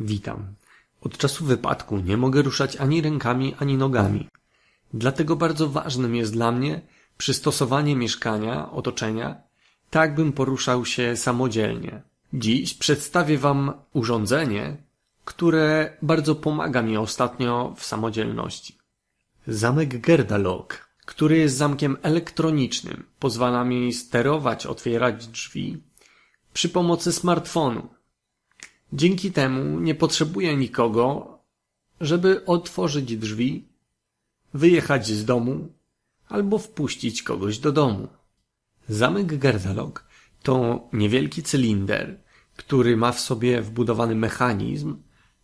Witam. Od czasu wypadku nie mogę ruszać ani rękami, ani nogami. Dlatego bardzo ważnym jest dla mnie przystosowanie mieszkania, otoczenia, tak bym poruszał się samodzielnie. Dziś przedstawię Wam urządzenie, które bardzo pomaga mi ostatnio w samodzielności. Zamek Gerdalok, który jest zamkiem elektronicznym, pozwala mi sterować, otwierać drzwi przy pomocy smartfonu. Dzięki temu nie potrzebuję nikogo, żeby otworzyć drzwi, wyjechać z domu albo wpuścić kogoś do domu. Zamek Gerdalok to niewielki cylinder, który ma w sobie wbudowany mechanizm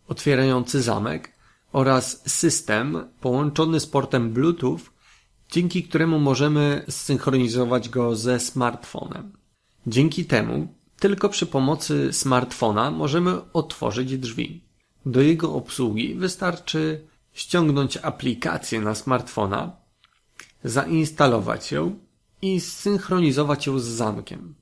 otwierający zamek oraz system połączony z portem Bluetooth, dzięki któremu możemy zsynchronizować go ze smartfonem. Dzięki temu tylko przy pomocy smartfona możemy otworzyć drzwi. Do jego obsługi wystarczy ściągnąć aplikację na smartfona, zainstalować ją i zsynchronizować ją z zamkiem.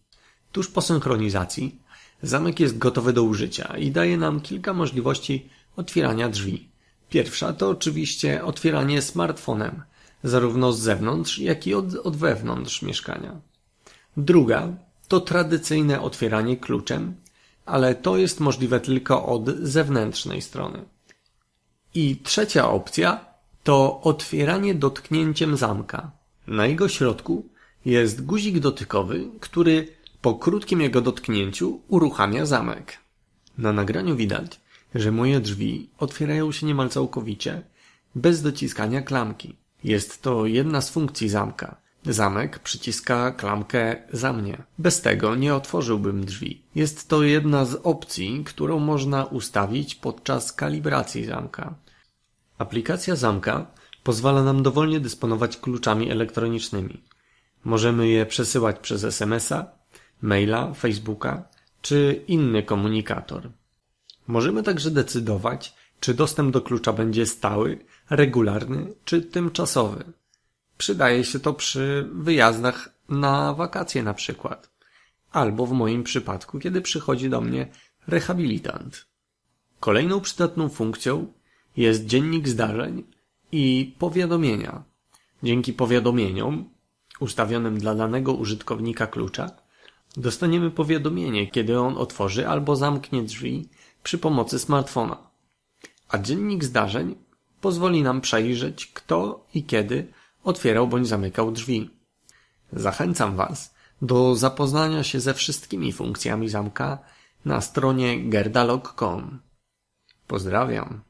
Tuż po synchronizacji zamek jest gotowy do użycia i daje nam kilka możliwości otwierania drzwi. Pierwsza to oczywiście otwieranie smartfonem, zarówno z zewnątrz, jak i od, od wewnątrz mieszkania. Druga to tradycyjne otwieranie kluczem, ale to jest możliwe tylko od zewnętrznej strony. I trzecia opcja to otwieranie dotknięciem zamka. Na jego środku jest guzik dotykowy, który po krótkim jego dotknięciu uruchamia zamek. Na nagraniu widać, że moje drzwi otwierają się niemal całkowicie, bez dociskania klamki. Jest to jedna z funkcji zamka. Zamek przyciska klamkę za mnie. Bez tego nie otworzyłbym drzwi. Jest to jedna z opcji, którą można ustawić podczas kalibracji zamka. Aplikacja zamka pozwala nam dowolnie dysponować kluczami elektronicznymi. Możemy je przesyłać przez SMS-a, maila, Facebooka czy inny komunikator. Możemy także decydować, czy dostęp do klucza będzie stały, regularny czy tymczasowy. Przydaje się to przy wyjazdach na wakacje na przykład. Albo w moim przypadku, kiedy przychodzi do mnie rehabilitant. Kolejną przydatną funkcją jest dziennik zdarzeń i powiadomienia. Dzięki powiadomieniom ustawionym dla danego użytkownika klucza dostaniemy powiadomienie, kiedy on otworzy albo zamknie drzwi przy pomocy smartfona. A dziennik zdarzeń pozwoli nam przejrzeć, kto i kiedy otwierał bądź zamykał drzwi. Zachęcam Was do zapoznania się ze wszystkimi funkcjami zamka na stronie gerdalog.com. Pozdrawiam.